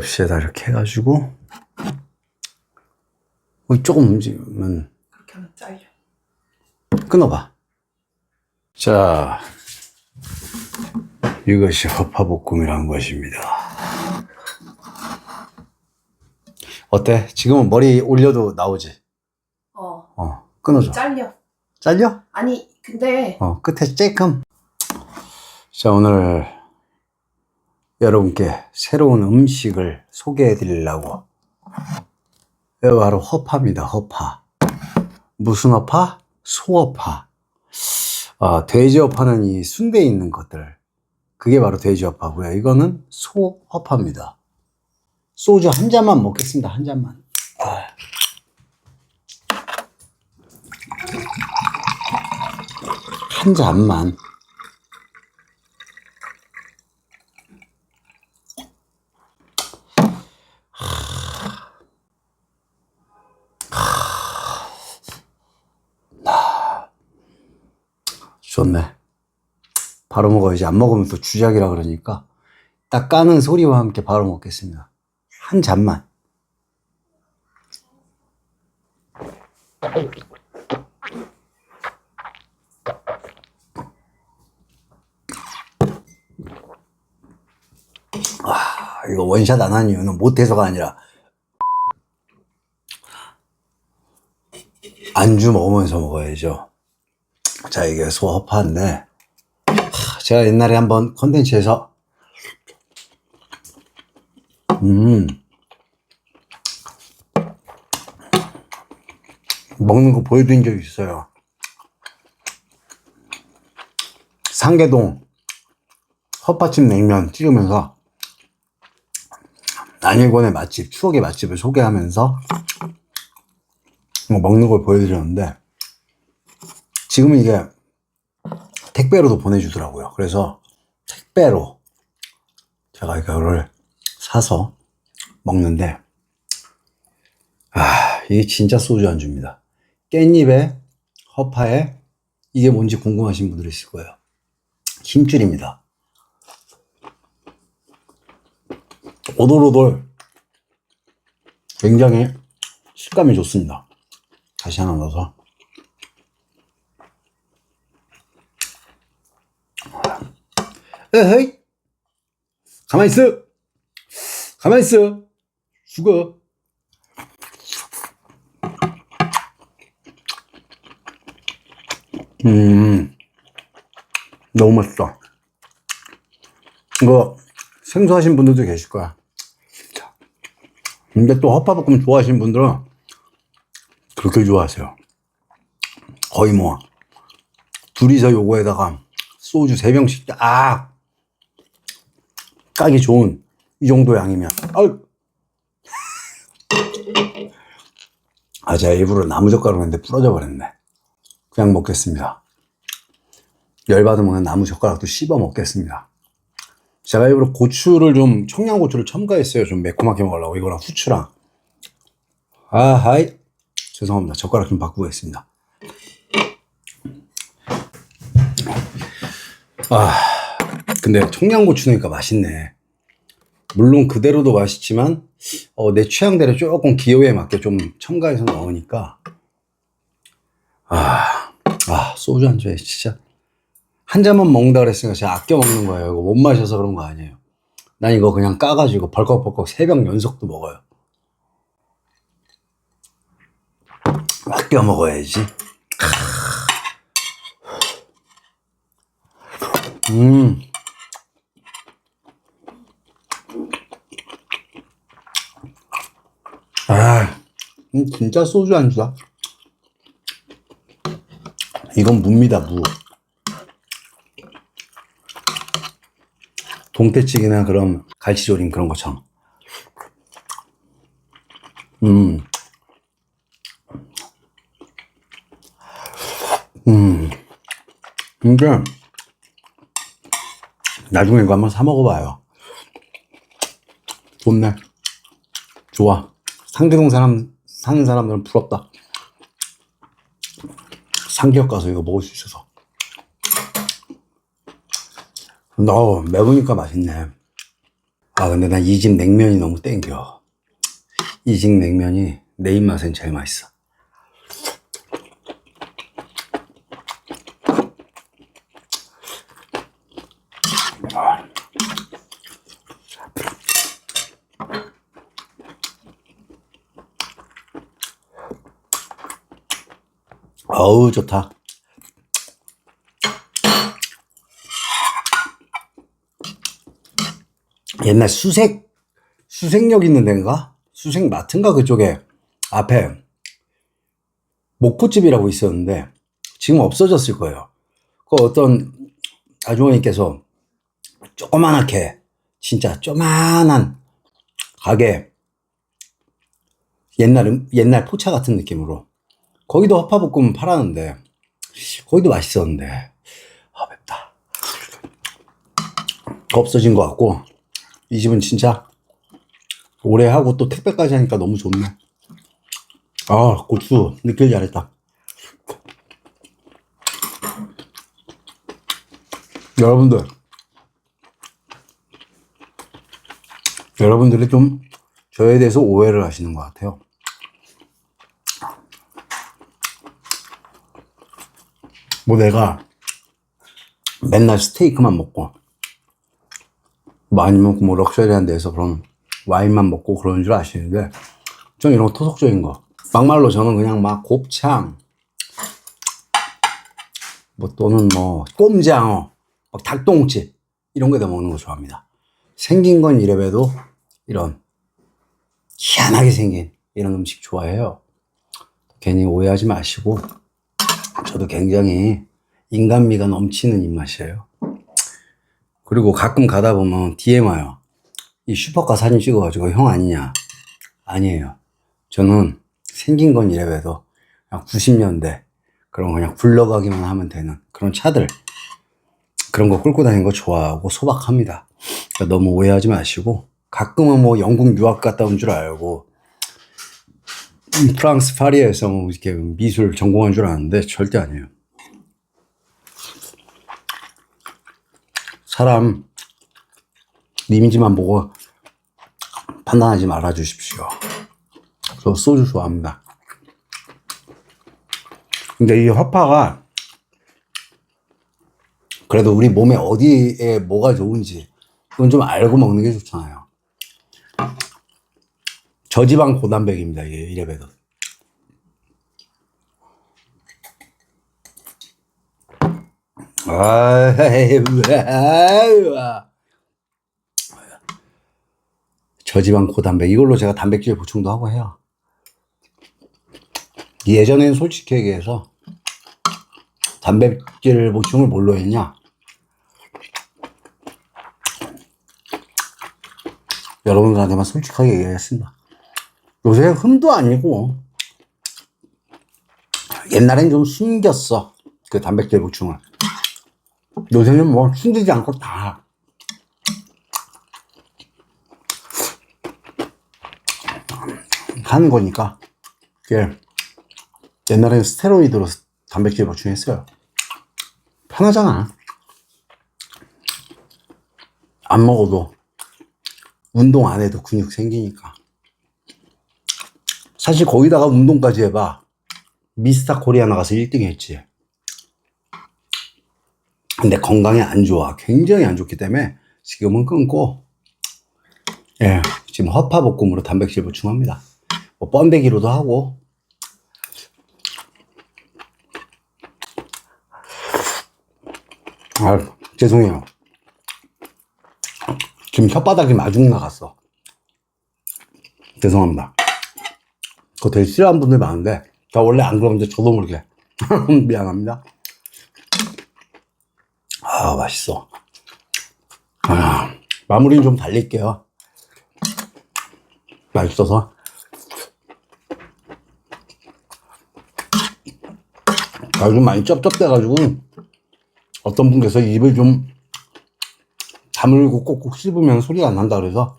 접시에다 이렇게 해가지고 조금 움직이면 그렇게 하면 잘려. 끊어봐. 자, 이것이 허파볶음이라는 것입니다. 어때? 지금은 머리 올려도 나오지? 어. 어, 끊어줘. 잘려. 잘려? 아니 근데 어, 끝에 쬐끔. 자, 오늘 여러분께 새로운 음식을 소개해 드리려고. 이거 바로 허파입니다, 허파. 무슨 허파? 소허파. 아, 돼지허파는 이 순대에 있는 것들. 그게 바로 돼지허파고요. 이거는 소허파입니다. 소주 한 잔만 먹겠습니다, 한 잔만. 아. 한 잔만. 좋네. 바로 먹어야지. 안 먹으면 또 주작이라 그러니까 딱 까는 소리와 함께 바로 먹겠습니다. 한 잔만. 아, 이거 원샷 안 한 이유는 못해서가 아니라 안주 먹으면서 먹어야죠. 자, 이게 소화파인데 하, 제가 옛날에 한번 컨텐츠에서 음 먹는 거 보여드린 적이 있어요. 상계동 헛파집 냉면 찍으면서 난일권의 맛집, 추억의 맛집을 소개하면서 뭐 먹는 걸 보여드렸는데 지금은 이게 택배로도 보내주더라고요. 그래서 택배로 제가 이거를 사서 먹는데 아 이게 진짜 소주 안주입니다. 깻잎에 허파에 이게 뭔지 궁금하신 분들 있을 거예요. 힘줄입니다. 오돌오돌 굉장히 식감이 좋습니다. 다시 하나 넣어서 에헤이. 가만히 있어. 가만히 있어. 죽어. 음 너무 맛있어. 이거 생소하신 분들도 계실 거야. 근데 또 헛파볶음 좋아하시는 분들은 그렇게 좋아하세요. 거의 뭐 둘이서 요거에다가 소주 세 병씩 딱 까기 좋은 이 정도 양이면. 아유. 아 제가 일부러 나무젓가락 했는데 부러져 버렸네. 그냥 먹겠습니다. 열받으면 나무젓가락도 씹어 먹겠습니다. 제가 일부러 고추를 좀 청양고추를 첨가했어요. 좀 매콤하게 먹으려고. 이거랑 후추랑. 아 하이. 죄송합니다. 젓가락 좀 바꾸겠습니다. 아, 근데 청양고추 넣으니까 맛있네. 물론 그대로도 맛있지만, 어, 내 취향대로 조금 기호에 맞게 좀 첨가해서 넣으니까, 아, 아, 소주 한 잔에 진짜, 한 잔만 먹는다 그랬으니까 제가 아껴 먹는 거예요. 이거 못 마셔서 그런 거 아니에요. 난 이거 그냥 까가지고 벌컥벌컥 세병 연속도 먹어요. 아껴 먹어야지. 음. 아, 음, 진짜 소주 안주다. 이건 무입니다, 무. 동태찌개나 그런 갈치조림 그런 것처럼. 음. 음. 근데, 나중에 이거 한번 사 먹어봐요. 좋네. 좋아. 상계동 사람, 사는 사람들은 부럽다. 상기역 가서 이거 먹을 수 있어서. 너 매우니까 맛있네. 아, 근데 나이집 냉면이 너무 땡겨. 이 집 냉면이 내 입맛엔 제일 맛있어. 어우, 좋다. 옛날 수색, 수색역 있는 데인가? 수색 마트인가? 그쪽에 앞에 목포집이라고 있었는데 지금 없어졌을 거예요. 그 어떤 아주머니께서 조그만하게 진짜 조만한 가게 옛날 음- 옛날 포차 같은 느낌으로 거기도 허파볶음 팔았는데 거기도 맛있었는데. 아 맵다. 없어진 것 같고 이 집은 진짜 오래 하고 또 택배까지 하니까 너무 좋네. 아 고추 느낄 잘했다. 여러분들. 여러분들이 좀 저에 대해서 오해를 하시는 것 같아요 뭐 내가 맨날 스테이크만 먹고 뭐 아니면 뭐 럭셔리한 데서 그런 와인만 먹고 그러는 줄 아시는데 전 이런 거 토속적인 거. 막말로 저는 그냥 막 곱창 뭐 또는 뭐 꼼장어 막 닭똥집 이런 거에다 먹는 거 좋아합니다. 생긴 건 이래봬도 이런 희한하게 생긴 이런 음식 좋아해요. 괜히 오해하지 마시고 저도 굉장히 인간미가 넘치는 입맛이에요. 그리고 가끔 가다 보면 DM 와요. 이 슈퍼카 사진 찍어가지고 형 아니냐? 아니에요. 저는 생긴 건 이래봬도 그냥 90년대 그런 거 그냥 굴러가기만 하면 되는 그런 차들 그런 거 끌고 다니는 거 좋아하고 소박합니다. 그러니까 너무 오해하지 마시고 가끔은 뭐 영국 유학 갔다 온 줄 알고 음, 프랑스 파리에서 뭐 이렇게 미술 전공한 줄 아는데 절대 아니에요. 사람 이미지만 보고 판단하지 말아 주십시오. 저 소주 좋아합니다. 근데 이 허파가 그래도 우리 몸에 어디에 뭐가 좋은지 그건 좀 알고 먹는 게 좋잖아요. 저지방 고단백입니다. 이게 이래봬도. 아, 저지방 고단백 이걸로 제가 단백질 보충도 하고 해요. 예전엔 솔직히 얘기해서 단백질 보충을 뭘로 했냐? 여러분들한테만 솔직하게 얘기하겠습니다. 요새 흠도 아니고 옛날엔 좀 숨겼어 그 단백질 보충을. 요새는 뭐 숨기지 않고 다. 하는 거니까. 이게 옛날에는 스테로이드로 단백질 보충했어요. 편하잖아. 안 먹어도 운동 안 해도 근육 생기니까 사실 거기다가 운동까지 해봐. 미스터 코리아 나가서 1등 했지. 근데 건강에 안 좋아. 굉장히 안 좋기 때문에 지금은 끊고, 예, 지금 허파볶음으로 단백질 보충합니다. 뭐 번데기로도 하고, 아, 죄송해요. 지금 혓바닥이 마중 나갔어. 죄송합니다. 그거 되게 싫어하는 분들 많은데, 저 원래 안 그러는데 저도 모르게. 미안합니다. 아, 맛있어. 아, 마무리는 좀 달릴게요. 맛있어서. 아, 좀 많이 쩝쩝대가지고, 어떤 분께서 입을 좀 다물고 꼭꼭 씹으면 소리가 안 난다 그래서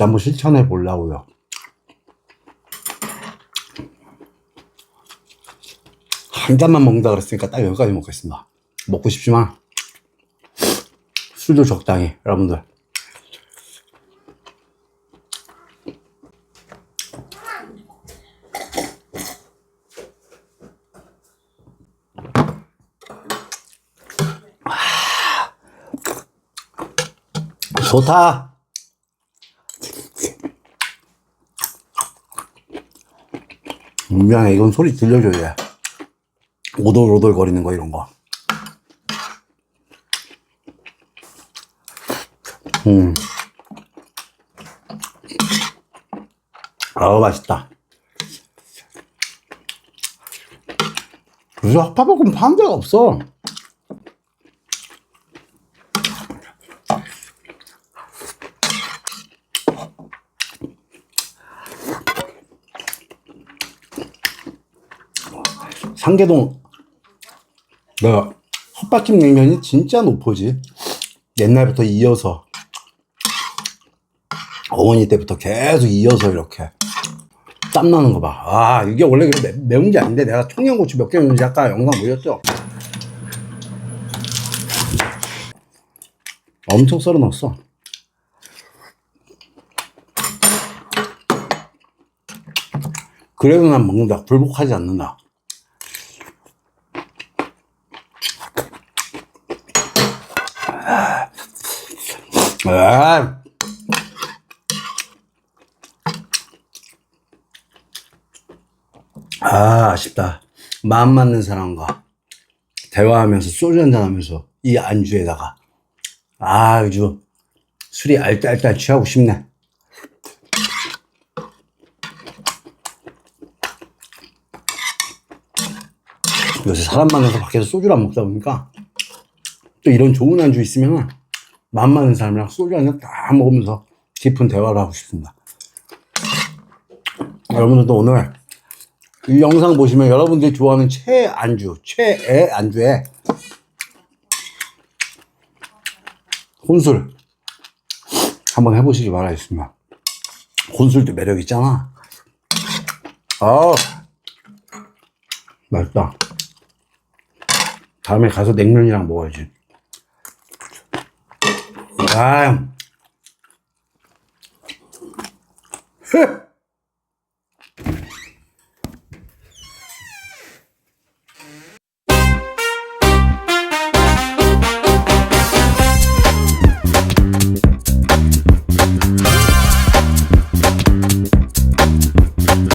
한번 실천해 보려고요. 한 잔만 먹는다 그랬으니까 딱 여기까지 먹겠습니다. 먹고 싶지만 술도 적당히 여러분들 아. 좋다. 분명히 이건 소리 들려줘야 오돌오돌 거리는 거, 이런 거. 음. 아우, 맛있다. 요새 핫바볶음 파는 데가 없어. 상계동 그 헛바집 냉면이 진짜 높아지. 옛날부터 이어서 어머니 때부터 계속 이어서 이렇게 땀 나는 거 봐 아 이게 원래 매, 매운 게 아닌데 내가 청양고추 몇 개 넣는지 아까 영상 보셨죠? 엄청 썰어 넣었어. 그래도 난 먹는다. 불복하지 않는다 아. 아, 아쉽다. 마음 맞는 사람과 대화하면서 소주 한잔 하면서 이 안주에다가 아, 아주 술이 알딸딸 취하고 싶네. 요새 사람 만나서 밖에서 소주를 안 먹다 보니까 또 이런 좋은 안주 있으면 맞는 사람이랑 소주 한잔 딱 먹으면서 깊은 대화를 하고 싶습니다. 여러분들도 오늘 이 영상 보시면 여러분들이 좋아하는 최애 안주, 최애 안주에 혼술 한번 해보시기 바라겠습니다. 혼술도 매력 있잖아. 아, 맛있다. 다음에 가서 냉면이랑 먹어야지. 아,